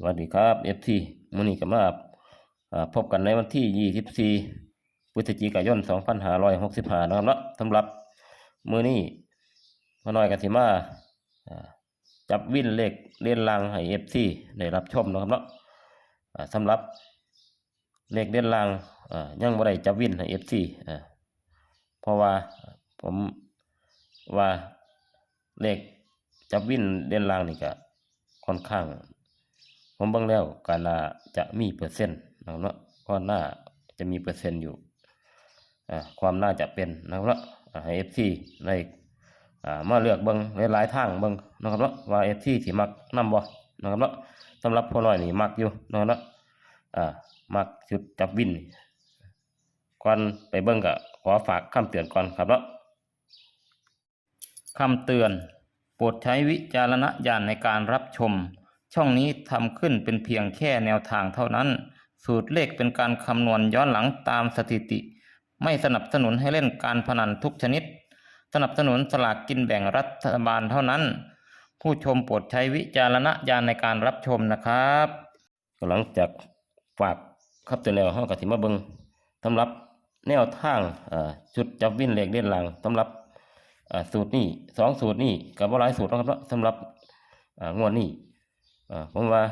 สวัสดีครับ FT มื้อนี้ก็มาพบกันในวันที่ 24พฤศจิกายน 2565 นะครับเนาะสำหรับมื้อนี้พอน้อยก็สิมาจับวินเลขเลียนลังให้ FT ได้รับชมนะครับเนาะสำหรับเลขเลียนลังอ่ายังบ่ได้จับวินให้ FT อ่าเพราะว่าผมว่าเลขจับวินเลียนลังนี่ก็ค่อนข้าง ผมบิ่งแล้วก็น่าจะมีเปอร์เซ็นต์นะครับเนาะก็น่าจะมีเปอร์เซ็นต์อยู่ความน่าจะเป็นนะครับเนาะอ่าให้ FC ได้อ่ามาเลือกเบิ่งหลายๆทางเบิ่งนะครับเนาะว่า FC สิมักนํบ่นะครับเนาะสำหรับพ่อน้อยนี่มักอยู่นะครับเนาะอ่ามักชุดจับวินก่อนไปเบิ่งก็ขอฝากคำเตือนก่อนครับเนาะคำเตือน โปรดใช้วิจารณญาณในการรับชม ช่องนี้ทำขึ้นเป็นเพียงแค่แนวทางเท่านั้น สูตรเลขเป็นการคำนวณย้อนหลังตามสถิติ ไม่สนับสนุนให้เล่นการพนันทุกชนิด สนับสนุนสลากกินแบ่งรัฐบาลเท่านั้น ผู้ชมโปรดใช้วิจารณญาณในการรับชมนะครับหลังจากฝากครับตัวแนวห้องกสิมาเบิงสำหรับแนวทางชุดจับวินเลขเล่นหลังสำหรับสูตรนี้สองสูตรนี้กับว่าหลายสูตรนะครับสำหรับงวดนี้ ผมว่า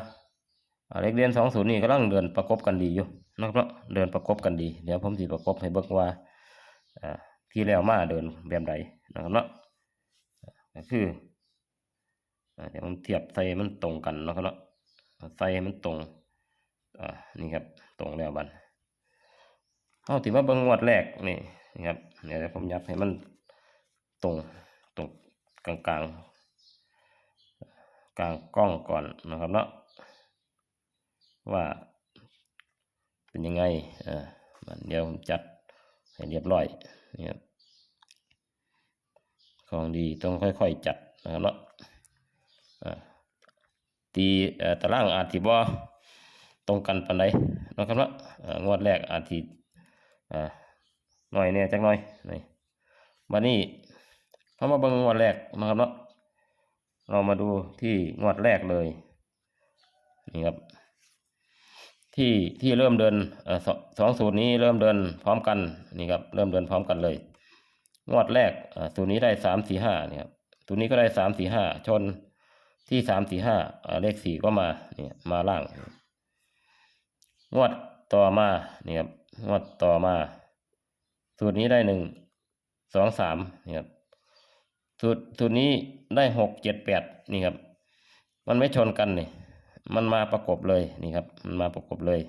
อเลขเรียนสองศูนย์นี่กำลังเดินประกบกันดีอยู่นะครับเนาะเดินประกบกันดี เดี๋ยวผมสิประกบให้เบิ่งว่าที่แล้วมาเดินแบบใดนะครับเนาะก็คือเดี๋ยวผมเทียบใส่มันตรงกันนะครับเนาะใส่มันตรงนี่ครับตรงแล้วบันเอาถือว่าเบิ่งงวดแรกนี่นี่ครับเดี๋ยวผมยับให้มันตรงตรงกลางๆ กลางกล้องก่อนนะครับเนาะว่าเป็นยังไงอ่ามันเดี๋ยวผมจัดให้เรียบร้อยนี่ครับของดีต้องค่อยๆจัดนะครับเนาะอ่าตีเออตารางอาจสิบ่ตรงกันปานใดนะครับเนาะอ่างวดแรกอาจสิอ่าหน่อยเนี่ยจักหน่อยนี่วันนี้เขามาเบิ่งงวดแรกนะครับเนาะ เรามาดูที่งวดแรกเลยนี่ครับ ที่ที่เริ่มเดินสองสูตรนี้เริ่มเดินพร้อมกันนี่ครับเริ่มเดินพร้อมกันเลย งวดแรกสูตรนี้ได้สามสี่ห้าเนี่ครับสูตรนี้ก็ได้สามสี่ห้าชนที่สามสี่ห้าเลขสี่ก็มาเนี่ยมาล่าง งวดต่อมาเนี่ครับงวดต่อมา สูตรนี้ได้หนึ่งสองสามเนี่ครับ สูตรสูตรนี้ได้หกเจ็ดแปดนี่ครับ มันไม่ชนกันนี่มันมาประกบเลยนี่ครับ มันมาประกบเลย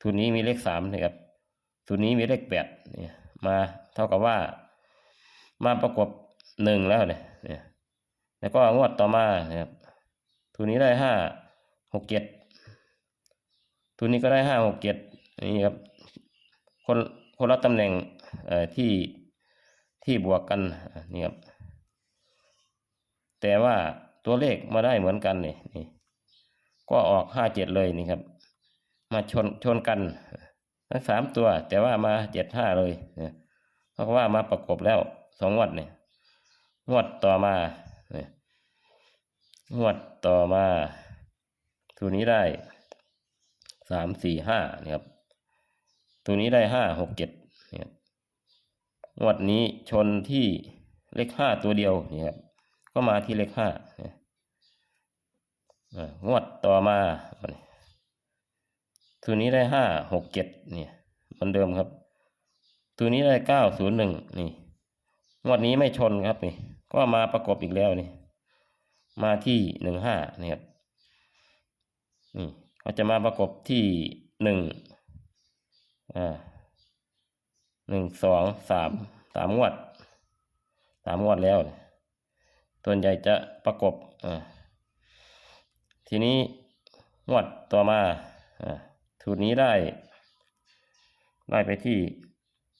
สูตรนี้มีเลขสามนี่ครับสูตรนี้มีเลขแปดนี่มาเท่ากับว่า มาประกบหนึ่งแล้วเนี่ยเนี่ยแล้วก็งวดต่อมานะครับสูตรนี้ได้ห้าหกเจ็ดสูตรนี้ก็ได้ห้าหกเจ็ดนี่ครับคนคนละตำแหน่งที่ ที่บวกกันนี่ครับแต่ว่าตัวเลขมาได้เหมือนกันนี่นี่ ก็ออกห้าเจ็ดเลยนี่ครับ มาชนชนกันทั้งสามตัว แต่ว่ามาเจ็ดห้าเลยเนี่ยเพราะว่ามาประกบแล้วสองงวดเนี่ยงวดต่อมาเนี่ยงวดต่อมาตัวนี้ได้สามสี่ห้านี่ครับ ตัวนี้ได้ห้าหกเจ็ด งวดนี้ชนที่เลขห้าตัวเดียวนี่ครับก็มาที่เลขห้างวดต่อมาตัวนี้ได้ห้าหกเจ็ดเนี่ยเหมือนเดิมครับ ตัวนี้ได้เก้าศูนย์หนึ่งนี่งวดนี้ไม่ชนครับนี่ ก็มาประกบอีกแล้วนี่ มาที่หนึ่งห้านี่ครับนี่เขาจะมาประกบที่หนึ่งอ่า หนึ่งสองสามสามงวดสามงวดแล้วส่วนใหญ่จะประกบทีนี้งวดต่อมาอ่าสูตรนี้ได้ ได้ไปที่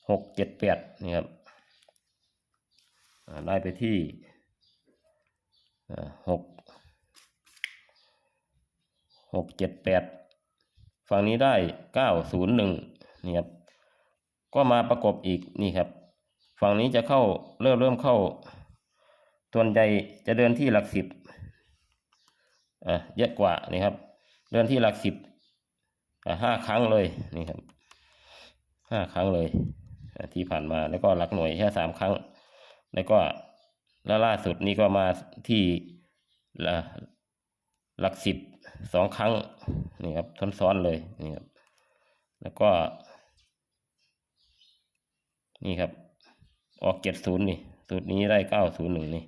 หกเจ็ดแปดนี่ครับได้ไปที่หกหกเจ็ดแปดฝั่งนี้ได้เก้าศูนย์หนึ่งนี่ครับ ก็มาประกบอีกนี่ครับ ฝั่งนี้จะเข้าเริ่มเริ่มเข้าส่วนใหญ่จะเดินที่หลักสิบอะเยอะกว่านี่ครับ เดินที่หลักสิบอ่าห้าครั้งเลยนี่ครับห้าครั้งเลยที่ผ่านมาแล้วก็หลักหน่วยแค่สามครั้ง แล้วก็แล้วล่าสุดนี้ก็มาที่ละหลักสิบสองครั้งนี่ครับทนซ้อนเลยนี่ครับแล้วก็ นี่ครับ ออกเจ็ดศูนย์นี่ สูตรนี้ได้เก้าศูนย์หนึ่งนี่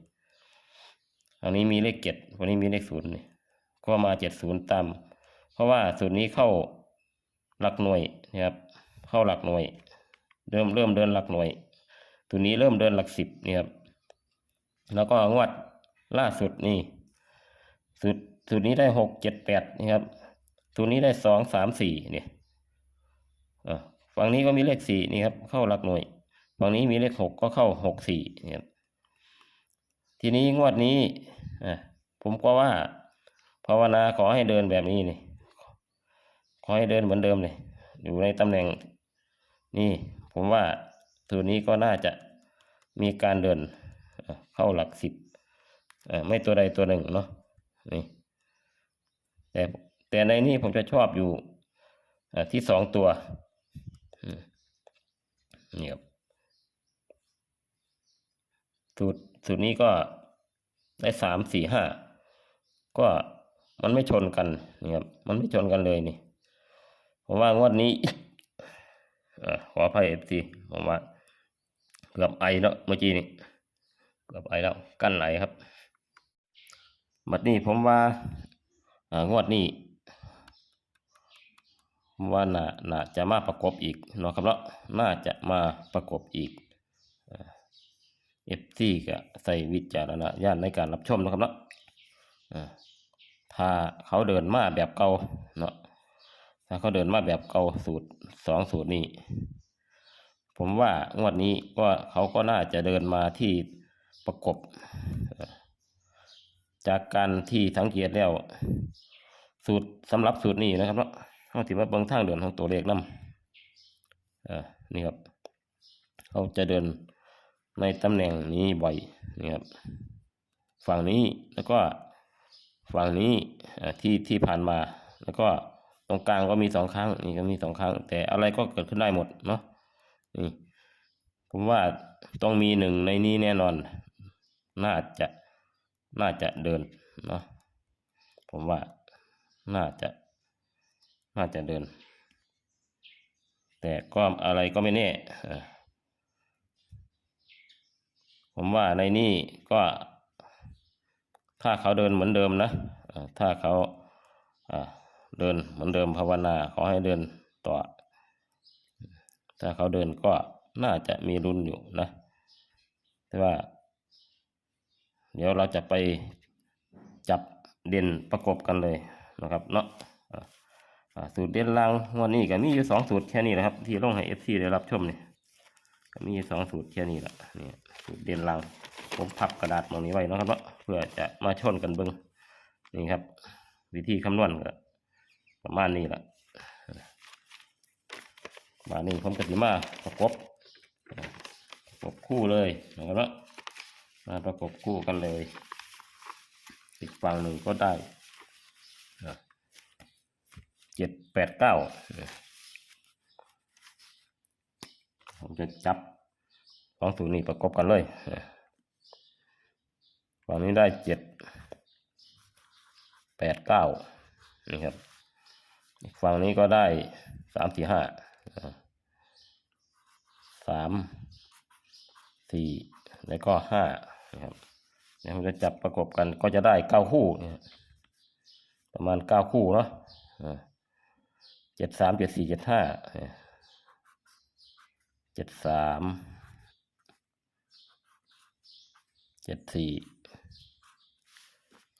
อันนี้มีเลขเจ็ดวันนี้มีเลขศูนย์นี่ ก็มาเจ็ดศูนย์ตาม เพราะว่าสูตรนี้เข้าหลักหน่วยนะครับ เข้าหลักหน่วย เริ่มเริ่มเดินหลักหน่วย ตัวนี้เริ่มเดินหลักสิบนี่ครับ แล้วก็งวดล่าสุดนี่ สูตรสูตรนี้ได้หกเจ็ดแปดนี่ครับสูตรนี้ได้สองสามสี่เนี่ยฝั่งนี้ก็มีเลขสี่นี่ครับ เข้าหลักหน่วย ฝั่งนี้มีเลขหกก็เข้าหกสี่เนี่ครับทีนี้งวดนี้อะผมก็ว่าภาวนาขอให้เดินแบบนี้นี่ขอให้เดินเหมือนเดิมเลยอยู่ในตำแหน่งนี่ผมว่าตัวนี้ก็น่าจะมีการเดินเข้าหลักสิบอ่อไม่ตัวใดตัวหนึ่งเนาะนี่แต่แต่ในนี้ผมจะชอบอยู่ที่สองตัวนี่ครับ สูตรสูตรนี้ก็ได้สามสี่ห้าก็มันไม่ชนกันนี่ครับมันไม่ชนกันเลยนี่ผมว่างวดนี้อขออภัยเอฟซีผมว่าเกือบไอแล้วเมื่อกี้นี่เกือบไอแล้วกั้นไหลครับบัดนี้ผมว่าอ่างวดนี้ว่าน่าน่าจะมาประกบอีกเนาะครับเนาะน่าจะมาประกบอีก เอฟซีก็ใส่วิจารณญาณในการรับชมนะครับเนาะถ้าเขาเดินมาแบบเก่าเนาะถ้าเขาเดินมาแบบเก่าสูตรสองสูตรนี้ ผมว่างวดนี้ก็เขาก็น่าจะเดินมาที่ประกบ จากการที่สังเกตแล้ว สูตรสำหรับสูตรนี้นะครับเนาะเขาถือว่าเบื้องทางเดินของตัวเลขนำอ่านี่ครับ เขาจะเดิน ในตำแหน่งนี้บ่อยนี่ครับฝั่งนี้แล้วก็ฝั่งนี้ที่ที่ผ่านมา แล้วก็ตรงกลางก็มีสองครั้งนี่ก็มีสองครั้ง แต่อะไรก็เกิดขึ้นได้หมดเนาะนี่ผมว่าต้องมีหนึ่งในนี้แน่นอน น่าจะน่าจะเดินเนาะผมว่าน่าจะ น่าจะเดิน แต่ก็อะไรก็ไม่แน่ ผมว่าในนี้ก็ ถ้าเขาเดินเหมือนเดิมนะถ้าเขาเดินเหมือนเดิมภาวนาขอให้เดินต่อ ถ้าเขาเดินก็น่าจะมีรุนอยู่นะ แต่ว่า เดี๋ยวเราจะไปจับเด่นประกบกันเลยนะครับเนาะสูตรเด่นล่างวันนี้ก็มีอยู่สองสูตรแค่นี้แหละครับ ที่ลงให้เอฟซีได้รับชมเนี่ย มีสองสูตรแค่นี้แหละนี่สูตรเด่นล่างผมพับกระดาษตรงนี้ไว้นะครับเนาเพื่อจะมาชนกันเบิ้งนี่ครับ วิธีคำนวณก็ประมาณนี้แหละมานี่ผมก็สิมาประกบประกบคู่เลยนะครับเนามาประกบคู่กันเลย อีกฝั่งหนึ่งก็ได้เจ็ดแปดเก้า ผมจะจับสองสูตรนี้ประกบกันเลยฝั่งนี้ได้เจ็ดแปดเก้านี่ครับฝั่งนี้ก็ได้สามสี่ห้าสามสี่แล้วก็ห้านะครับเดี๋ยวผมจะจับประกบกันก็จะได้เก้าคู่เนี่ยประมาณเก้าคู่เนาะเจ็ดสามเจ็ดสี่เจ็ดห้า เจ็ดสามเจ็ดสี่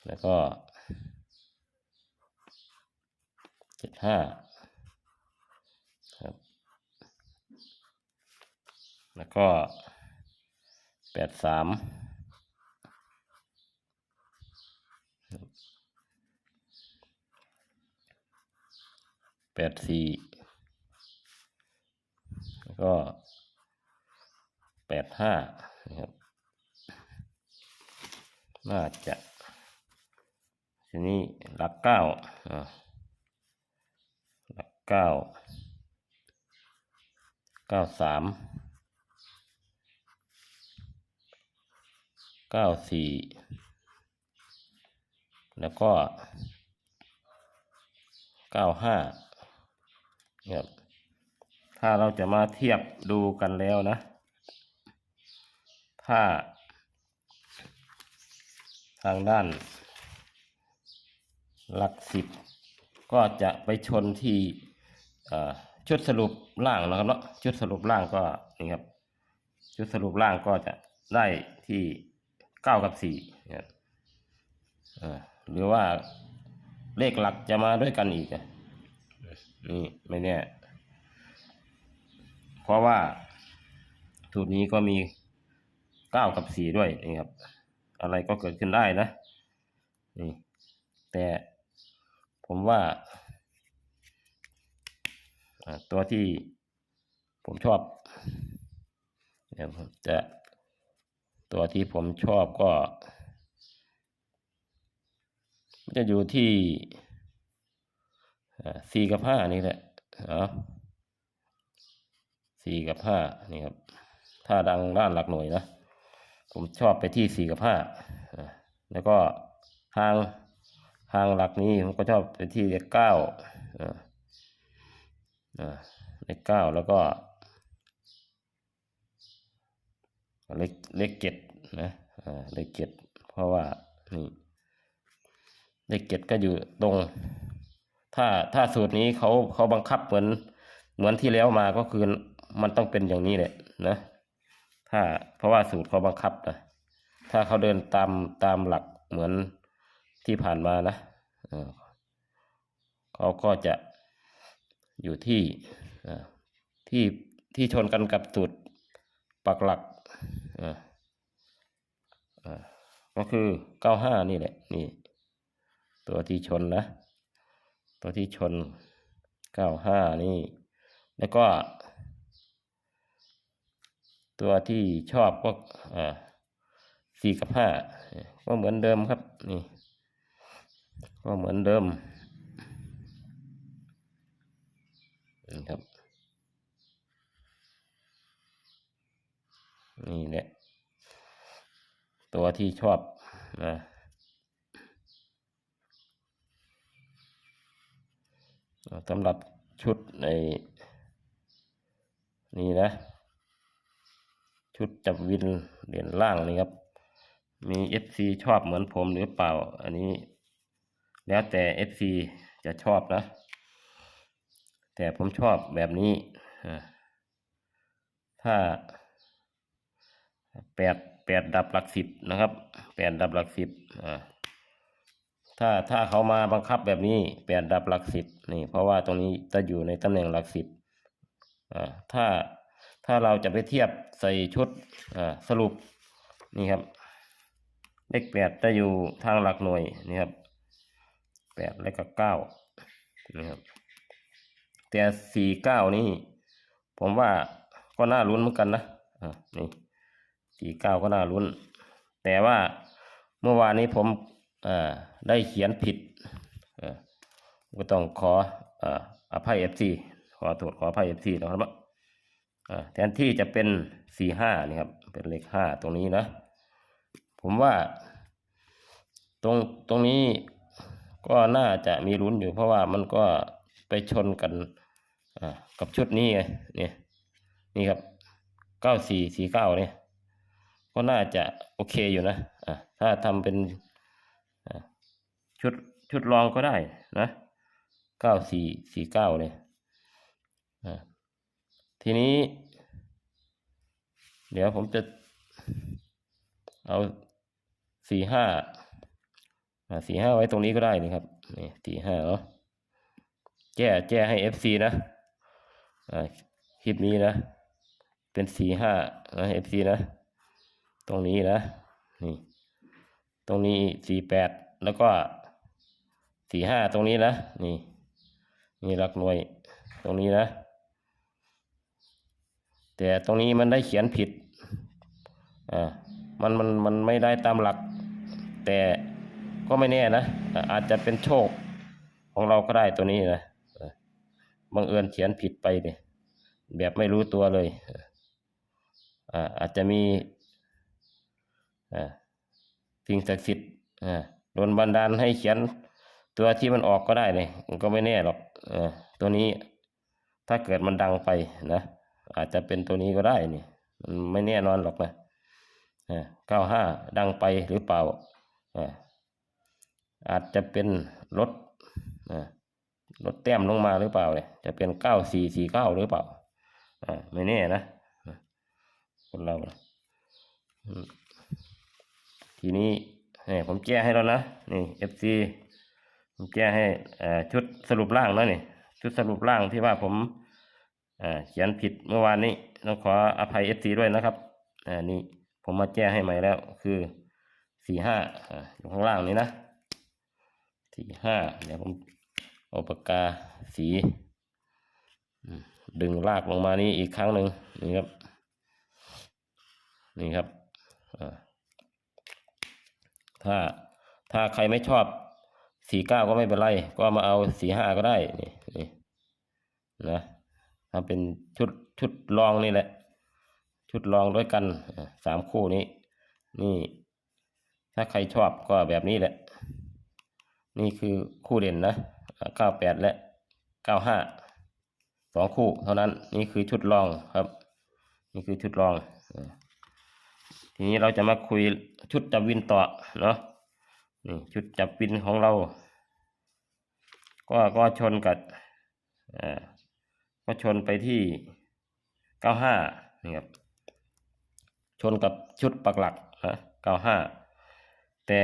แล้วก็เจ็ดห้าครับแล้วก็แปดสามแปดสี่ ก็แปดห้านะครับ น่าจะ ทีนี้หลักเก้าอ่าเก้าเก้าสามเก้าสี่แล้วก็เก้าห้าครับ ถ้าเราจะมาเทียบดูกันแล้วนะ ถ้า ทางด้าน หลักสิบ ก็จะไปชนที่ชุดสรุปล่างนะครับเนาะชุดสรุปล่างก็นี่ครับชุดสรุปล่างก็จะได้ที่เก้ากับสี่นะครับหรือว่าเลขหลักจะมาด้วยกันอีกนี่ไม่แน่ เพราะว่าสูตรนี้ก็มีเก้ากับสี่ด้วยนี่ครับ อะไรก็เกิดขึ้นได้นะนี่แต่ผมว่า ตัวที่ผมชอบเดี๋ยวผมจะตัวที่ผมชอบก็จะอยู่ที่สี่กับห้านี่แหละเอ สี่กับห้านี่ครับ ถ้าดังด้านหลักหน่วยนะ ผมชอบไปที่สี่กับห้าอ่าแล้วก็ทางทางหลักนี้ผมก็ชอบไปที่เลขเก้าอ่าอ่าเลขเก้าแล้วก็ เลขเลขเจ็ดนะอ่าเลขเจ็ดเพราะว่านี่เลขเจ็ดก็อยู่ตรง ถ้าถ้าสูตรนี้เขาเขาบังคับเหมือนเหมือนที่แล้วมาก็คือ มันต้องเป็นอย่างนี้แหละนะ ถ้าเพราะว่าสูตรเขาบังคับนะถ้าเขาเดินตามตามหลักเหมือนที่ผ่านมานะเขาก็จะอยู่ที่ที่ที่ชนกันกับสูตรปักหลักก็คือเก้าห้านี่แหละ นี่ ตัวที่ชนนะ ตัวที่ชนเก้าห้านี่ แล้วก็ ตัวที่ชอบก็อ่าสี่กับห้าก็เหมือนเดิมครับนี่ก็เหมือนเดิมนี่ครับนี่แหละตัวที่ชอบนะสำหรับชุดในนี่นะ ชุดจับวินเหรียญล่างนี่ครับ มีเอฟซีชอบเหมือนผมหรือเปล่า อันนี้ แล้วแต่เอฟซีจะชอบนะ แต่ผมชอบแบบนี้ถ้าแปดแปดดับหลักสิบนะครับแปดดับหลักสิบอ่าถ้าถ้าเขามาบังคับแบบนี้แปดดับหลักสิบนี่ เพราะว่าตรงนี้จะอยู่ในตำแหน่งหลักสิบอ่าถ้า ถ้าเราจะไปเทียบใส่ชุดสรุปนี่ครับ เลขแปดจะอยู่ทางหลักหน่วยนี่ครับแปดและก็เก้านี่ครับแต่สี่เก้านี่ ผมว่าก็น่าลุ้นเหมือนกันนะอ่านี่สี่เก้าก็น่าลุ้น แต่ว่าเมื่อวานนี้ผมอ่าได้เขียนผิดก็ต้องขอออภัยเอฟซีขอโทษขออภัยเอฟซีนะครับอ่า แทนที่จะเป็นสี่ห้านี่ครับ เป็นเลขห้าตรงนี้นะ ผมว่า ตรงตรงนี้ก็น่าจะมีลุ้นอยู่เพราะว่ามันก็ไปชนกันกับชุดนี้ไงเนี่ยนี่ครับเก้าสี่สี่เก้าเนี่ย ก็น่าจะโอเคอยู่นะอ่าถ้าทำเป็นชุดชุดรองก็ได้นะเก้าสี่สี่เก้าเนี่ยทีนี้ เดี๋ยวผมจะเอาสี่ห้าสี่ห้าไว้ตรงนี้ก็ได้นี่ครับนี่สี่ห้าเนาะแก้แก้ให้เอฟซีนะอ่าคลิปนี้นะ เป็นสี่ห้านะเอฟซีนะ ตรงนี้นะ นี่ ตรงนี้สี่แปดแล้วก็สี่ห้าตรงนี้นะ นี่ นี่หลักหน่วย ตรงนี้นะ แต่ตรงนี้มันได้เขียนผิดอ่ามันมันมันไม่ได้ตามหลัก แต่ก็ไม่แน่นะอาจจะเป็นโชคของเราก็ได้ตัวนี้นะบังเอิญเขียนผิดไปเนี่ยแบบไม่รู้ตัวเลยอ่าอาจจะมีอ่าสิ่งศักดิ์สิทธิ์อ่าโดนบันดาลให้เขียนตัวที่มันออกก็ได้เนี่ยมันก็ไม่แน่หรอกอ่าตัวนี้ถ้าเกิดมันดังไปนะ อาจจะเป็นตัวนี้ก็ได้นี่มันไม่แน่นอนหรอกนะเก้าห้าดังไปหรือเปล่า อาจจะเป็นรถอ่าลดแต้มลงมาหรือเปล่าเนี่ยจะเป็นเก้าสี่สี่เก้าหรือเปล่าไม่แน่นะคนเรานะทีนี้ผมแก้ให้แล้วนะ นี่ FC ผมแก้ให้ชุดสรุปร่างแล้วนี่ ชุดสรุปร่างที่ว่าผม เขียนผิดเมื่อวานนี้ต้องขออภัย FC ด้วยนะครับอ่านี่ผมมาแก้ให้ใหม่แล้ว คือสี่ห้าอยู่ข้างล่างนี้นะสี่ห้าเดี๋ยวผมเอาปากกาสีดึงลากลงมานี้อีกครั้งหนึ่งนี่ครับ นี่ครับถ้าถ้าใครไม่ชอบสี่เก้าก็ไม่เป็นไร ก็มาเอาสี่ห้าก็ได้ นี่นี่นะ ทำเป็นชุดชุดรองนี่แหละ ชุดรองด้วยกันสามคู่นี้ นี่ ถ้าใครชอบก็แบบนี้แหละ นี่คือคู่เด่นนะเก้าแปดและเก้าห้าสองคู่เท่านั้น นี่คือชุดรองครับ นี่คือชุดรอง ทีนี้เราจะมาคุยชุดจับวินต่อเนาะนี่ชุดจับวินของเรา ก็ก็ชนกับอ่า ก็ชนไปที่เก้าห้านี่ครับชนกับชุดปักหลักนะเก้าห้าแต่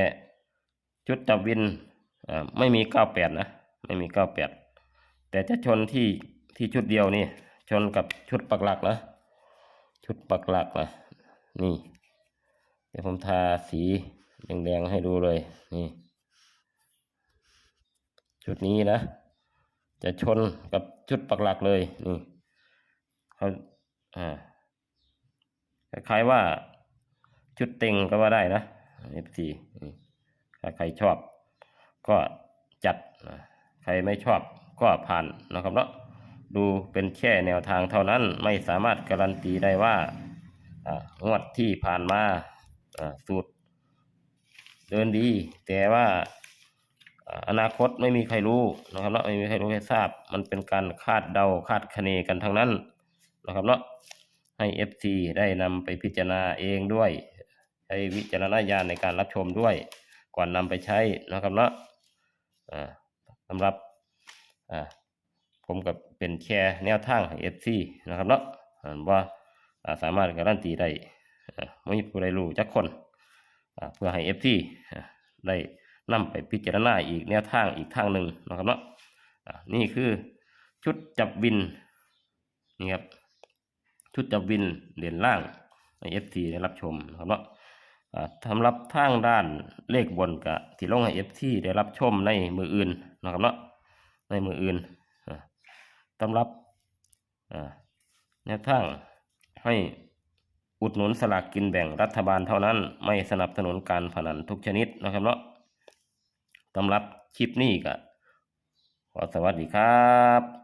ชุดจับวินอ่าไม่มีเก้าแปดนะ ไม่มีเก้าแปดแต่จะชนที่ที่ชุดเดียวนี่ ชนกับชุดปักหลักนะ ชุดปักหลักนะนี่ เดี๋ยวผมทาสีแดงๆให้ดูเลย นี่ ชุดนี้นะ จะชนกับชุดปักหลักเลยนี่เขาอ่าคล้ายๆว่าชุดเต็งก็ว่าได้นะ F4 นี่ถ้าใครชอบ ก็จัดใครไม่ชอบก็ผ่านนะครับเนาะดูเป็นแค่แนวทางเท่านั้นไม่สามารถการันตีได้ว่างวดที่ผ่านมาสูตรเดินดี แต่ว่า อนาคตไม่มีใครรู้นะครับเนาะไม่มีใครรู้ใครทราบ มันเป็นการคาดเดาคาดคะเนกันทั้งนั้นนะครับเนาะให้ FC ได้นำไปพิจารณาเองด้วยใช้วิจารณญาณในการรับชมด้วย ก่อนนำไปใช้นะครับเนาะสำหรับผมกับเป็นแค่แนวทางให้ FC นะครับเนาะว่าสามารถการันตีได้ไม่มีผู้ใดรู้จักคนเพื่อให้ FC อ่าได้ นำไปพิจารณาอีกแนวทางอีกทางหนึ่งนะครับเนาะนี่คือชุดจับวินนี่ครับชุดจับวินเหรียญล่างใน FC ได้รับชมนะครับเนาะสำหรับทางด้านเลขบนกะที่ลงให้ FC ได้รับชมในมืออื่นนะครับเนาะในมืออื่นสำหรับแนวทางให้อุดหนุนสลากกินแบ่งรัฐบาลเท่านั้น ไม่สนับสนุนการพนันทุกชนิดนะครับเนาะ สำหรับคลิปนี้ก็ขอสวัสดีครับ